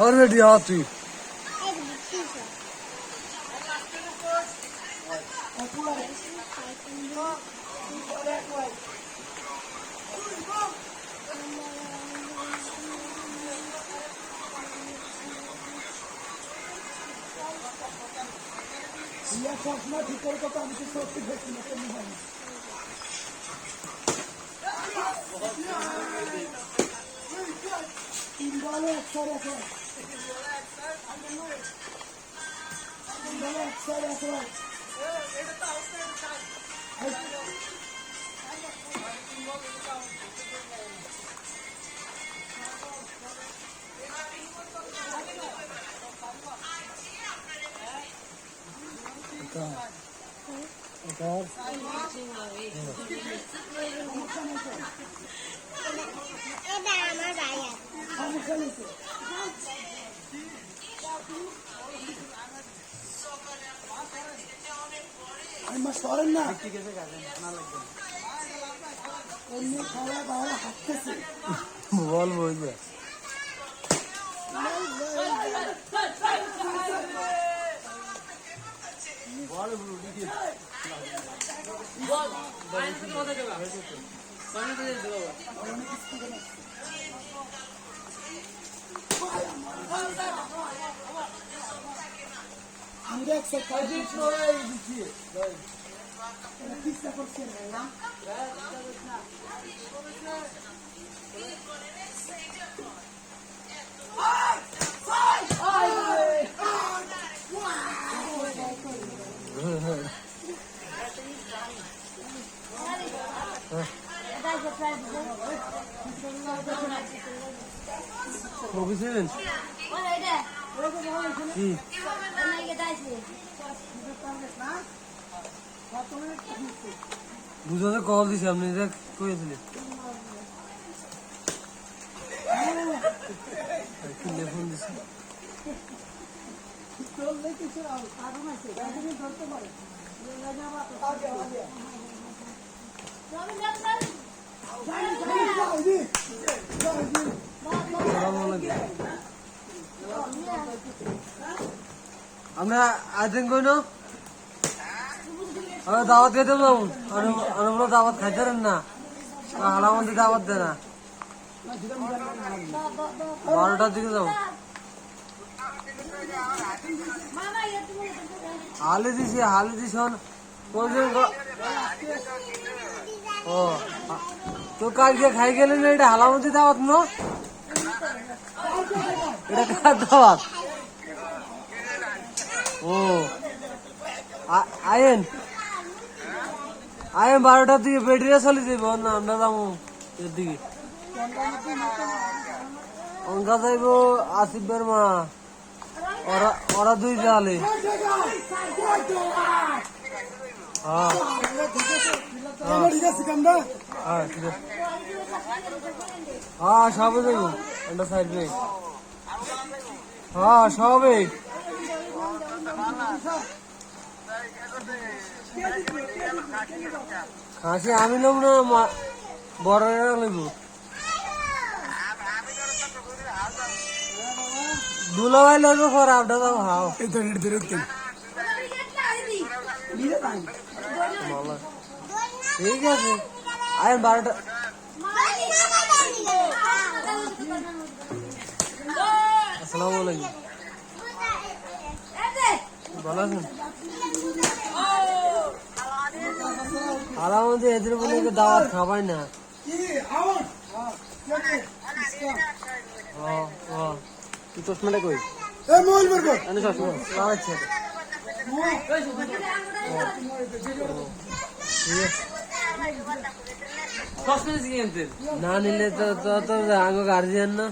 Already, how to? আবার একটু batting করে দিয়ে একটু ঘুরে দিচ্ছিল হ্যাঁ অলরেডি হ্যাঁ তুই এটা আমার ভাইয়া আমার সরেন না এমনি খাওয়া দাওয়া হাঁটতেছে বল বলবে আমরা একসাথে খাই দিচ্ছি চিন্তা করছেন না বুঝছেন কি? বুঝতে কল দিছি, আপনি দেখ কইছিলেন ফোন কিছু কারণ আছে ধরতে পারে আগে আগে আমরা আইতেন কই না। আমরা দাওয়াত খেতে যাব আমরা দাওয়াত খাইতারেন না। হালা মধ্যে দাওয়াত দেয় না। বারোটার দিকে যাব। হালে দিছি হালে ও তো কালকে খাই গেলেন এটা হালা মধ্যে দাওয়াত, ন? এটা কার দাওয়াত ও। আয়েন। আয়েন বারোটার দিকে বেটিরা চলে যাইব না আমরা যাব এর দিকে। অঙ্কা যাইব আসিফের মা ওরা ওরা দুই জালে। হ্যাঁ। ঠিক আছে হ্যাঁ ঠিক আছে। হ্যাঁ সবে যাইব এটা সাইড বে হ্যাঁ সবে খাসি আমি নেব না বড়রা নেব। দুলাভাই লাগবে পর আপটা দাও হাও। তো রেড ধরে ঠিক আছে। আয়, বারোটা আসসালামু আলাইকুম। ভালো আছেন? আলামতে এদের বলে দাওয়াত খাবাই না। তুই চশমাটা কই? চশমা। আচ্ছা কসমেটিক্স কিনতে না নিলে তো তো আগে গার্জিয়ান না।